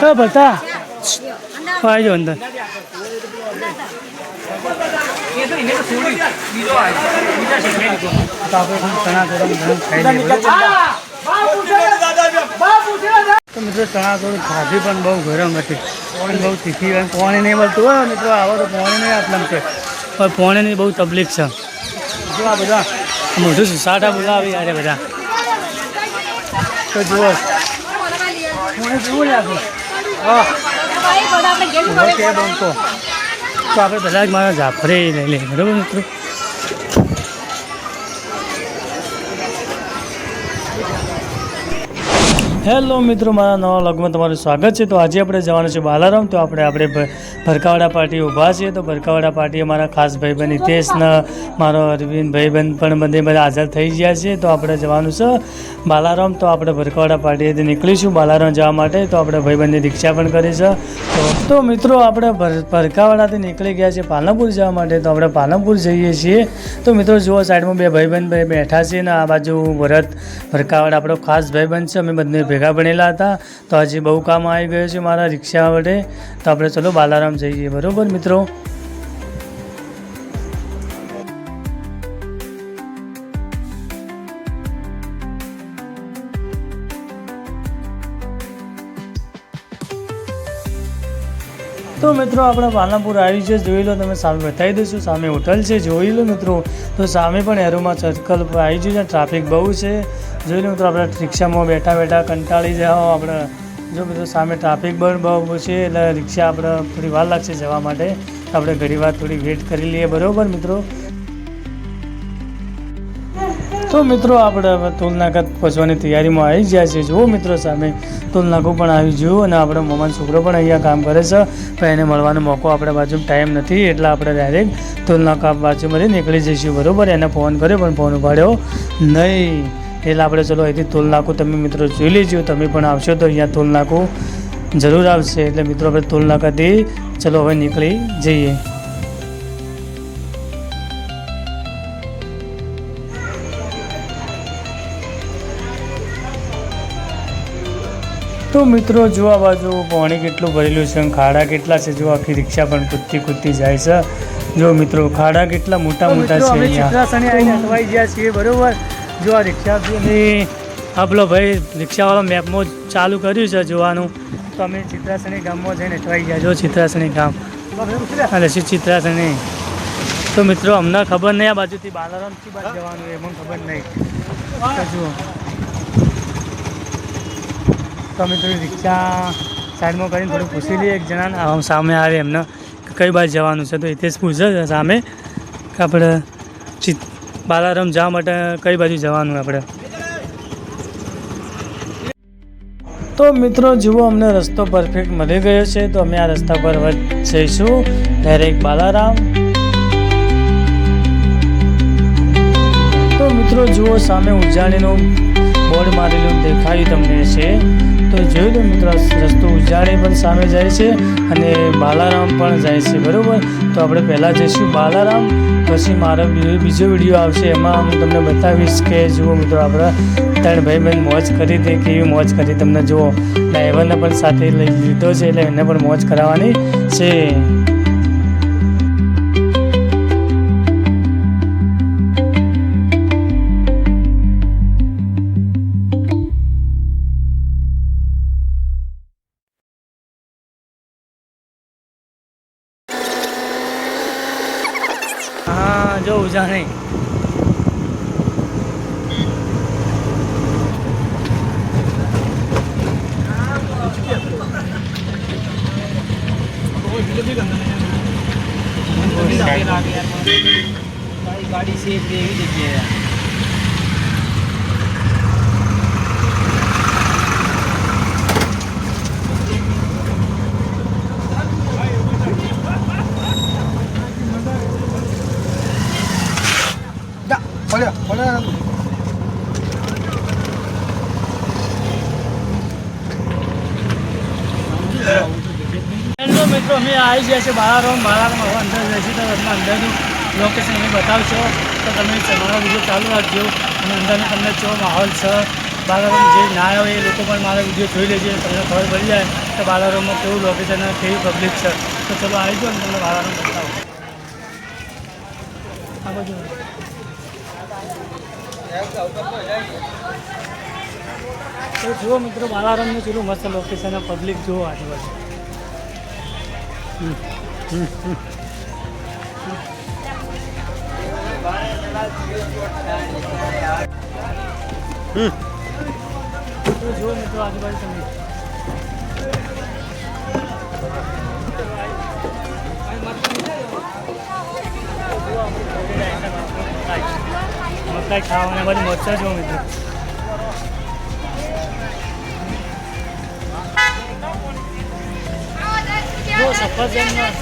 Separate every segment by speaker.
Speaker 1: હા બતા આવી જાઓ અંદર તો? તો મિત્રો ચણા ગરમ ખાધી પણ બહુ ગરમ હતી. પણ બહુ તીખી હોય પાણી નહીં મળતું હોય મિત્રો આવો તો પાણી નહીં આપવાનું છે. પણ પાણીની બહુ તકલીફ છે. જો આ બધા મોઢું સુસાટા બોલાવી યારે બધા. તો જુઓ પાણી કેવું લાગે? હા તો આપણે બધા જ મારા જાફરે લઈ લઈએ બરાબર મિત્રો? હેલો મિત્રો, મારા નવા લગમાં તમારું સ્વાગત છે. તો આજે આપણે જવાનું છે બાલારામ. તો આપણે આપણે ભરકાવાડા પાર્ટી ઊભા છીએ. તો ભરકાવાડા પાર્ટી અમારા ખાસ ભાઈબંધ હિતેશને, મારો અરવિંદ ભાઈબંધ પણ બધે બધા હાજર થઈ ગયા છે. તો આપણે જવાનું છે બાલારામ. તો આપણે ભરકાવાડા પાર્ટીએથી નીકળીશું બાલારામ જવા માટે. તો આપણે ભાઈબંધની દીક્ષા પણ કરી છે. તો મિત્રો, આપણે ભર- ભરકાવાડાથી નીકળી ગયા છે પાલનપુર જવા માટે. તો આપણે પાલનપુર જઈએ છીએ. તો મિત્રો, જુઓ, સાઈડમાં બે ભાઈબંધ બેઠા છે ને આ બાજુ ભરત, ભરકાવાડા આપણો ખાસ ભાઈબંધ છે. અમે બંને ભેગા ભણેલા હતા, તો આજે બહુ કામ આવી ગયું છે મારા રિક્ષા વડે. તો આપણે ચલો બાલારામ જઈએ, બરાબર મિત્રો? તો મિત્રો, આપણે પાલનપુર આવી છે, જોઈ લો તમે, સામે બતાવી દઈશું, સામે હોટલ છે, જોઈ લો મિત્રો. તો સામે પણ એરોમાં સર્કલ આવી ગયું છે ટ્રાફિક બહુ છે. જોઈ લો મિત્રો, આપણે રિક્ષામાં બેઠા બેઠા કંટાળી જાઓ આપણે. જો મિત્રો, સામે ટ્રાફિક પણ બહુ છે, એટલે રિક્ષા આપણે થોડી વાર લાગશે જવા માટે. આપણે ઘણી વાર થોડી વેટ કરી લઈએ, બરાબર મિત્રો? તો મિત્રો, આપણે હવે પહોંચવાની તૈયારીમાં આવી ગયા છીએ જુઓ મિત્રો, સામે તુલનાકો પણ આવી ગયું અને આપણો મોમાન છોકરો પણ અહીંયા કામ કરે છે. પણ એને મળવાનો મોકો આપણે બાજુ ટાઈમ નથી, એટલે આપણે ડાયરેક્ટ તુલનાકા બાજુમાંથી નીકળી જઈશું. બરાબર, એને ફોન કર્યો પણ ફોન ઉપાડ્યો નહીં. એટલે આપણે ચલો અહીંથી તુલનાકું તમે મિત્રો જોઈ લેજો તમે પણ આવશો તો અહીંયા તુલનાકું જરૂર આવશે. એટલે મિત્રો આપણે તુલનાકાથી ચલો હવે નીકળી જઈએ. તો મિત્રો જો આ બાજુ પાણી કેટલું ભરેલું છે ખાડા કેટલા છે જો આખી રિક્ષા પણ કૂદતી કૂદતી જાય છે. જો મિત્રો ખાડા કેટલા મોટા મોટા છે અહીંયા. ગયા છીએ બરોબર? જો આ રિક્ષા આપલો ભાઈ રિક્ષાવાળો મેપમાં ચાલુ કર્યું છે જોવાનું. તો અમે ચિત્રાસણી ગામમાં જઈને અટવાઈ ગયા જો ચિત્રાસણી ગામ. અને શું ચિત્રાસણી? તો મિત્રો, અમને ખબર નહીં આ બાજુથી બાલારામથી બાજુ જવાનું એ મને ખબર નહીં. જુઓ. તો અમે થોડી રિક્ષા સાઈડમાં કરીને થોડું પૂછી લઈએ એક જણાને. સામે આવે એમને કઈ બાજુ જવાનું છે. તો હિતેશ પૂછે સામે કે આપણે ચિત બાલારામ જવા માટે કઈ બાજુ જવાનું આપણે? તો મિત્રો, જુઓ અમને રસ્તો પરફેક્ટ મળી ગયો છે, તો અમે આ રસ્તા પર જઈશું. ડાયરેક્ટ બાલારામ. તો મિત્રો, જુઓ સામે ઉજાણીનું બોર્ડ મારેલું દેખાયું તમને છે. જોઈ લો મિત્રો, રસ્તો ઉજાણી પણ સામે જાય છે અને બાલારામ પણ જાય છે, બરાબર? તો આપણે પહેલાં જઈશું બાલારામ, પછી મારો બીજો વીડિયો આવશે. એમાં હું તમને બતાવીશ કે, જુઓ મિત્રો, આપણે ત્રણ ભાઈ બહેન મોજ કરી દે, કેવી મોજ કરી. તમને જુઓ ડ્રાઈવરને પણ સાથે લઈ લીધો છે, એટલે એને પણ મોજ કરાવવાની છે. હા જો ઉજાણી
Speaker 2: ગાડી એટલે એવી જગ્યાએ.
Speaker 1: હેલો મિત્રો, અમે આવી ગયા છે બહાર બહારમાં અંદર જઈશું તો તમને અંદરનું લોકેશન અમે બતાવશો. તો તમે તમારો વીડિયો ચાલુ રાખજો અને અંદરનો તમને કેવો માહોલ છે.
Speaker 2: બાલારામ જે ના આવે એ લોકો પણ મારા વીડિયો જોઈ લેજે, તમને ખબર પડી જાય કે બાલારામમાં કેવું લોકેશન અને કેવી પબ્લિક છે. તો ચલો આવી જાઓ તમને બાલારામ બતાવો. આ બાજુ. તો જુઓ મિત્રો બાલારામનું ચેલું મસ્ત લોકેશન પબ્લિક જુઓ આજુબાજુ. તો જુઓ મિત્રો આજુબાજુ તમે મકાઈ ખાવાના બધી મચ્છર જુઓ મિત્રો. જો સફરજનમાં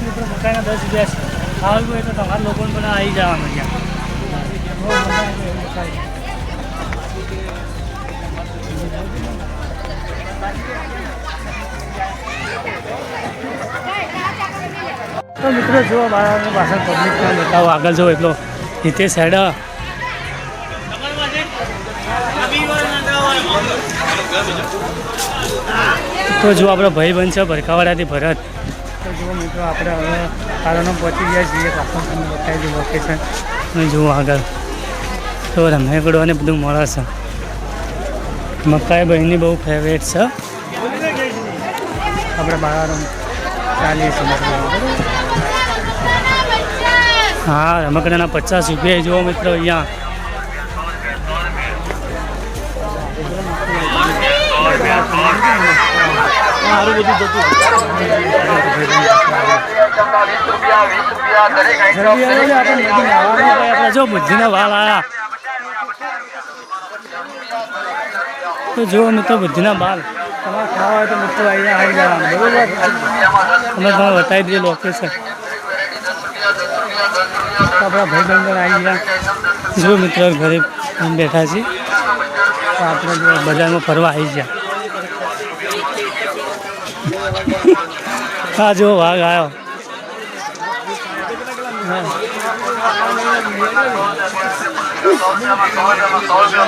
Speaker 2: મિત્રો, મકાઈના દસ રૂપિયા છે. ખાવાનું હોય તો લોકોને પણ આવી જવાનું ત્યાં. તો મિત્રો, જુઓ મારા પાછળ પબ્લિક આગળ જો એટલો રીતે સાઈડ તો જુઓ આપણો ભાઈ બનશે ભરખાવાડાથી ભરત. તો જુઓ મિત્રો, આપણે હવે કારણો પહોંચી ગયા છીએ. પાછળ બતાવી દઉં લોકેશન અને જુઓ આગળ. તો રમેકડો અને બધું મળે છે. મકાઈ બહેની બહુ ફેવરેટ છે. આપણે બહાર ચાલીએ છીએ હા, રમકડાના પચાસ રૂપિયા જુઓ મિત્રો અહીંયા. સારું જો બુદ્ધિના વાળ આયા તો જુઓ મિત્રો બુદ્ધિના બાલ તમારે ખાવા હોય તો મિત્રો અહીંયા આવી જવાનું બરોબર અમે તમે બતાવી દઈએ લોકેશન આપણા ભાઈ બંધો આવી ગયા જો મિત્રો ઘરે બેઠા છીએ આપણે જો બજારમાં ફરવા આવી ગયા. હા જો વાઘ આવ્યો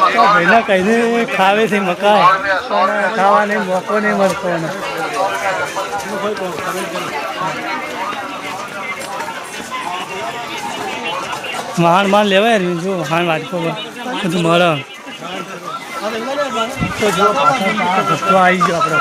Speaker 2: ભાઈના કહીને ખાવે છે મકાઈ. પણ ખાવાને મોકો નહીં મળતો વાહન માન લેવાય રહ્યું જો વાહન વાટકો બધું મળે. તો જો આવી ગયો આપણો.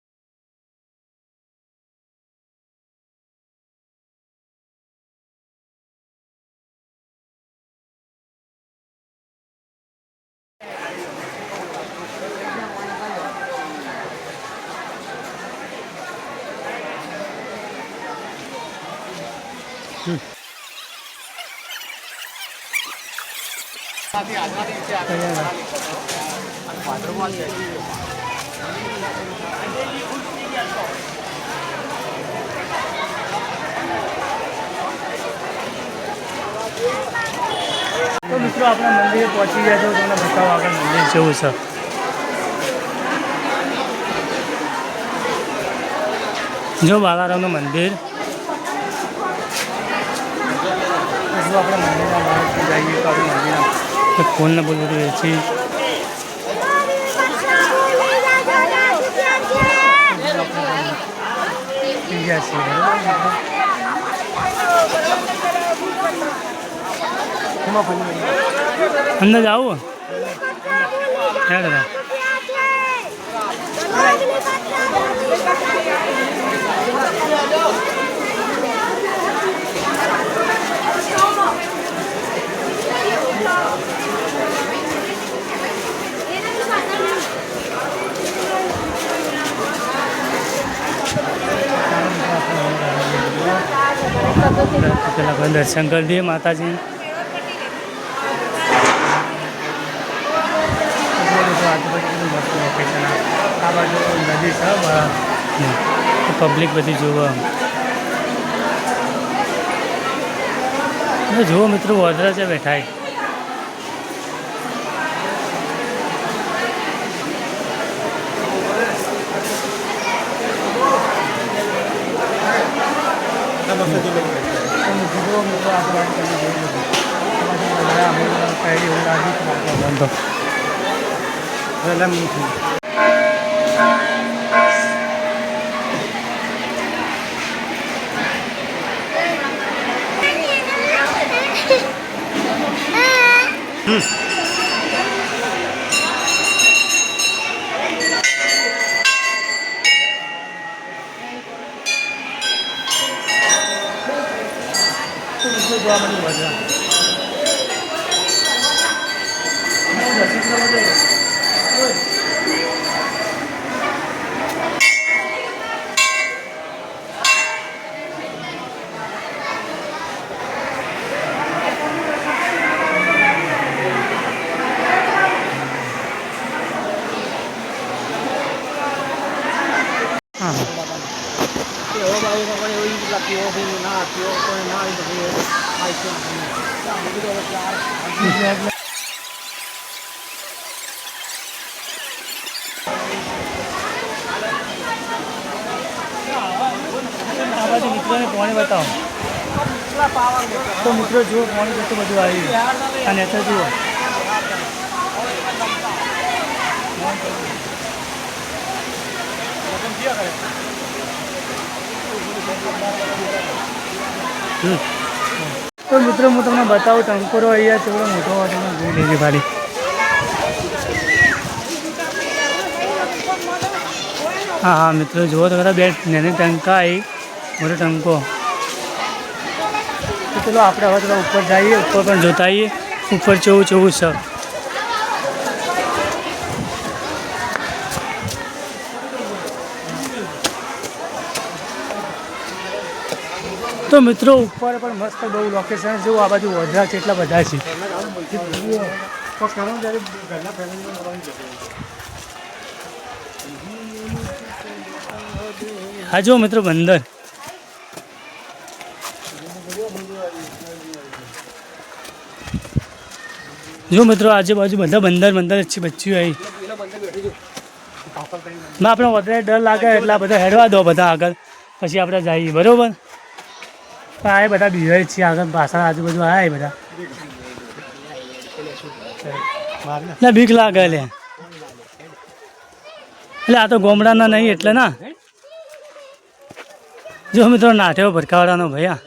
Speaker 2: તો મિત્રો આપણે મંદિરે પહોંચી ગયા છો તમને બતાવો આગળ મંદિર જેવું છે જો બાલારામનું મંદિર જો આપણે મંદિરના બહારથી જઈએ તો આપણે મંદિરના ફોન ને બધું વેચી ગયા છીએ? અંદર જાવું ક્યાં દર્શન કરી દઈએ માતાજી. આ બાજુ નદી છે
Speaker 1: પબ્લિક બધી જોવા. જુઓ મિત્રો વડોદરા છે બેઠા છે. જુઓ મિત્રો આપણે વાત કરી જોઈ લીધી. વડોદરા અમદાવાદ સાઈડ એવું લાગ્યું કે આપણે બંધ. તો મિત્રો જોવા મળ્યું વડોદરા. દર્શન કરવા જઈએ. ઓય. હા હા
Speaker 2: કેવો બાબુ પણ એવું જ પેલા કેવો ભાઈ ના કેવો કોઈ ના આવી શકે આ છે બધું હવે ચાર
Speaker 1: આ બાજુ મિત્રોને પાણી બતાવો તો મિત્રો જુઓ પાણી કેટલું બધું આવી ગયું અને તો જુઓ તો મિત્રો, હું તમને બતાવું, ટંકોરો અહીંયા થોડો મોટો હોય તમે જોઈ હા હા, મિત્રો, જુઓ તો ખરા બે નાની ટંકા આવી મોટો ટંકો. તો ચલો, આપણે હવે ઉપર જઈએ, ઉપર પણ જોતા આવીએ ઉપર ચેવું ચેવું છે. તો મિત્રો, ઉપર પણ મસ્ત બહુ લોકેશન જેવું આ બાજુ વડરા છે, એટલા બધા છે. હા, જો મિત્રો, બંદર. જો મિત્રો, આજુબાજુ બધા બંદર બંદર છે બચ્યું આવી આપણે વધારે ડર લાગે એટલે બધા હેડવા દો બધા આગળ. પછી આપણે જઈએ, બરોબર? પણ આ બધા બીવાય છીએ આગળ પાછળ આજુબાજુ આયા બધા. ના બીક લાગે લે. એટલે આ તો ગોમડાના નહીં એટલે ના. જો મિત્રો નાઠ્યો ભરકાવાડાનો ભૈયા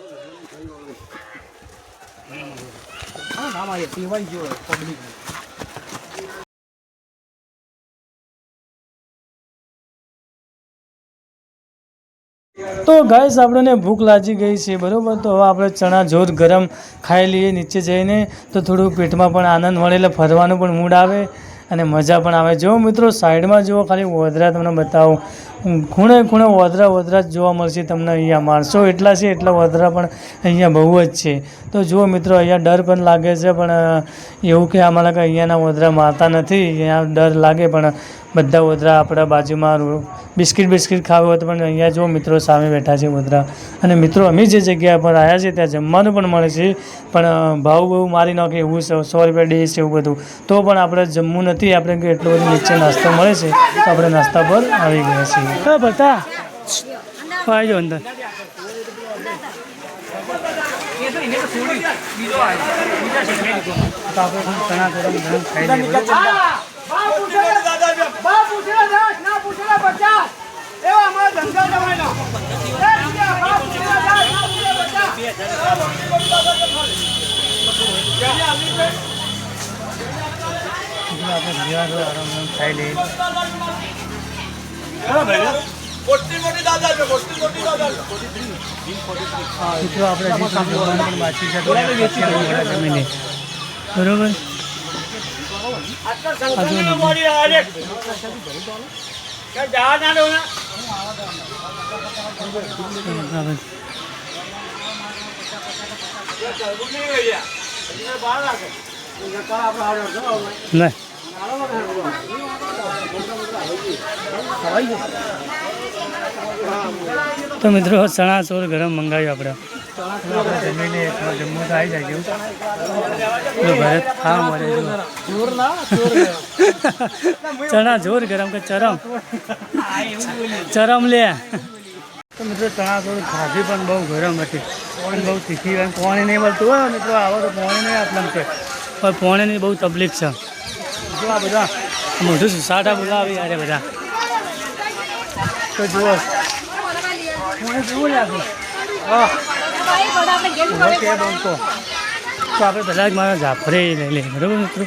Speaker 2: પબ્લિક
Speaker 1: તો ગાઈસ, આપણને ભૂખ લાગી ગઈ છે, બરોબર? તો હવે આપણે ચણા જોર ગરમ ખાઈ લઈએ નીચે જઈને. તો થોડું પેટમાં પણ આનંદ મળે એટલે ફરવાનું પણ મૂડ આવે અને મજા પણ આવે. જો મિત્રો, સાઈડમાં જુઓ, ખાલી વોદરા તમને બતાવું. ખૂણે ખૂણે વધરા વોદરા જ જોવા મળશે તમને અહીંયા. માણસો એટલા છે, એટલા વધરા પણ અહીંયા બહુ જ છે. તો જુઓ મિત્રો, અહીંયા ડર પણ લાગે છે, પણ એવું કે અમારા કંઈ અહીંયાના વોદરા મારતા નથી. અહીંયા ડર લાગે, પણ બધા વોદરા આપણા બાજુમાં બિસ્કિટ બિસ્કિટ ખાવું હોય તો પણ અહીંયા જો મિત્રો, સામે બેઠા છે વધરા અને મિત્રો, અમે જે જગ્યા પર આવ્યા છે ત્યાં જમવાનું પણ મળે છે. પણ ભાવ બહુ મારી નાખે એવું છે સો રૂપિયા ડીશ એવું બધું. તો પણ આપણે જમવું નથી, આપણે એટલો બધો નીચે નાસ્તો મળે છે. તો આપણે નાસ્તા પર આવી ગયા છીએ. હા બતા આવી જાઓ અંદર આપણે ખાઈ લઈએ મિત્રો આપણે હજી સુધી જમવાનું પણ બાકી છે. તો આપણે પછી આવું ઘણા જમી લઈએ. બરોબર. નહીં
Speaker 2: તો મિત્રો, ચણા ચોર ગરમ મંગાવ્યું આપણે. જમીને જમવું તો જાય તો ભરત હા, મળે ચણા જોર ગરમ કે ચરમ? ચરમ લે. તો મિત્રો, ચણા ચોર ખાધી પણ બહુ ગરમ હતી. પણ બહુ તીખી પાણી નહીં મળતું હોય મિત્રો, આવો તો પાણી નહીં આપવાનું છે. પણ પાણીની બહુ તકલીફ છે. જો આ બધા. મોઢું સાટા બોલાવી યારે બધા. તો જુઓ. પાણી જોવું લાગે હા તો આપણે પહેલાં જ મારા જાફરે લઈ લઈએ બરાબર મિત્રો?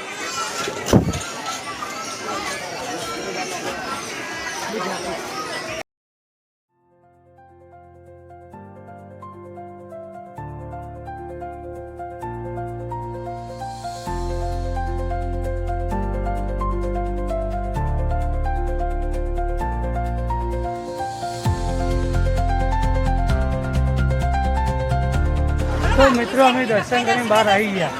Speaker 2: મિત્રો અમે દર્શન કરીને બહાર આવી ગયા.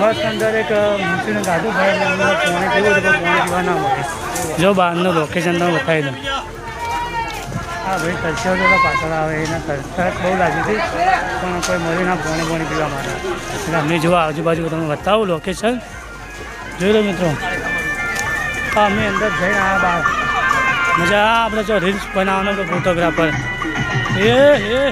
Speaker 2: મસ્ત અંદર એક મૂર્તિનું ભરાય અંદર પોણે કેવું હતું પણ પીવા ના મળે જો બહારનું લોકેશન તમે બતાવી દઉં હા ભાઈ તરસ્યો તો પાછળ આવે એના તરસ બહુ લાગી હતી પણ કોઈ મળી ના પોણે પોણે પીવા માટે. એટલે અમે જોવા આજુબાજુ તમે બતાવું લોકેશન જોઈ લો મિત્રો. હા અમે અંદર જઈને આવ્યા બહાર. મજા આ આપણે જો રીલ્સ બનાવવાનો ફોટોગ્રાફર એ એ.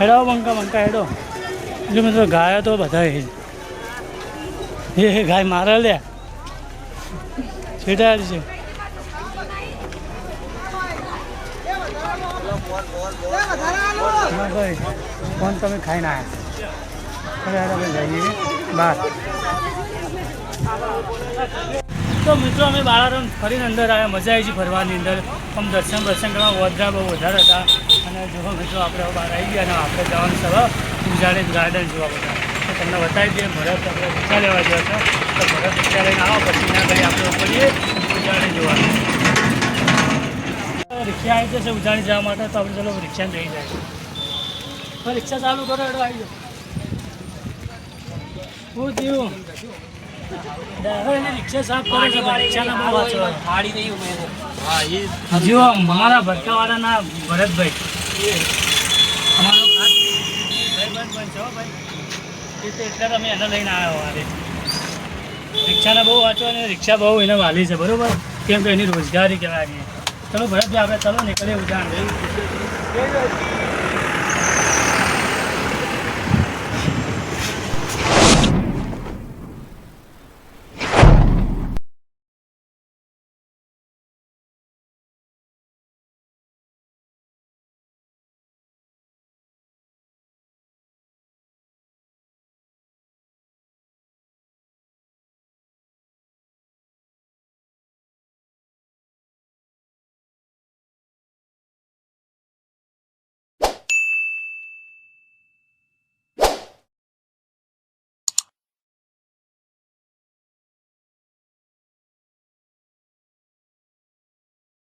Speaker 2: હેડો બંકા બંકા હેડો. જો મિત્રો ગાયો તો બધા એ ગાય મારે લે. છેટા છે. ફોન તમે ખાઈ ના જઈએ. તો મિત્રો, અમે બાળારામ ફરીને અંદર આવ્યા. મજા આવી છે ફરવાની અંદર. આમ દર્શન દર્શન કરવા. વધારા બહુ વધારે હતા. અને મિત્રો આપણે બહાર આવી ગયા અને આપણે જવાનું સર પૂજાને ગાર્ડન જોવા બધા. તો તમને બતાવી દઈએ ભરત આપણે રિક્ષા લેવા ગયા છે તો ભરત રિક્ષા લઈને આવો પછી ના કરી આપણે ઉપરીએ પૂજાને જોવાનું. રિક્ષા આવી જશે ઉજાણી જવા માટે તો આપણે ચલો રિક્ષાને જઈ જાય. રિક્ષા ચાલુ કરો એડો આવી જાઓ.
Speaker 1: હું થયું
Speaker 2: જો મારા ભટકાવાળાના ભરતભાઈ. અમારો ખાસ ભાઈબંધ પણ છે ભાઈ. તો એટલે તમે એને લઈને આવ્યો આજે રિક્ષાને બહુ વાંચો અને રિક્ષા બહુ એને વાલી છે, બરોબર? કેમ કે એની રોજગારી કહેવાય ચલો ભરતભાઈ, આપણે ચલો નીકળીએ ઉજાણ.